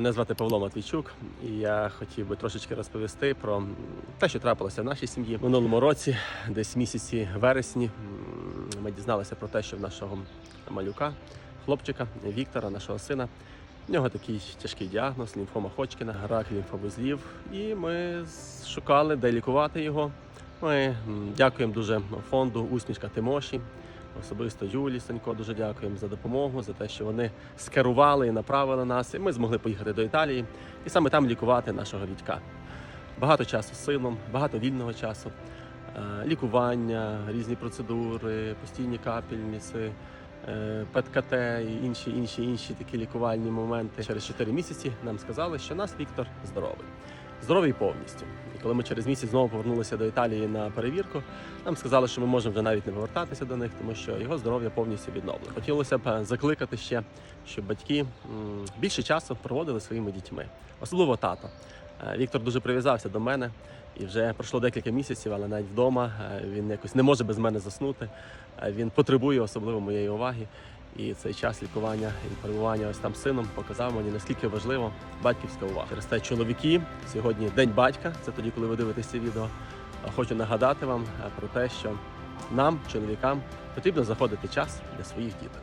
Мене звати Павло Матвійчук, і я хотів би трошечки розповісти про те, що трапилося в нашій сім'ї. Минулому році, десь місяці вересні, ми дізналися про те, що в нашого малюка, хлопчика Віктора, нашого сина, в нього такий тяжкий діагноз, лімфома Ходжкіна, рак лімфовузлів. І ми шукали, де лікувати його. Ми дякуємо дуже фонду Усмішка Тимоші. Особисто Юлі Санько дуже дякуємо за допомогу, за те, що вони скерували і направили нас. І ми змогли поїхати до Італії і саме там лікувати нашого Вітька. Багато часу з сином, багато вільного часу, е, лікування, різні процедури, постійні капельниці, е, ПЕТ-КТ і інші, інші, інші такі лікувальні моменти. Через 4 місяці нам сказали, що наш Віктор здоровий. Здоровий повністю. І коли ми через місяць знову повернулися до Італії на перевірку, нам сказали, що ми можемо вже навіть не повертатися до них, тому що його здоров'я повністю відновлено. Хотілося б е, закликати ще, щоб батьки більше часу проводили своїми дітьми, особливо тато. Е, Віктор дуже прив'язався до мене, і вже пройшло декілька місяців, але навіть вдома е, він якось не може без мене заснути. Він потребує особливо моєї уваги. І цей час лікування і перебування ось там з сином показав мені наскільки важливо батьківська увага. Через те чоловіки сьогодні день батька. Це тоді, коли ви дивитесь це відео. Хочу нагадати вам е, про те, що нам, чоловікам, потрібно заходити час для своїх діток.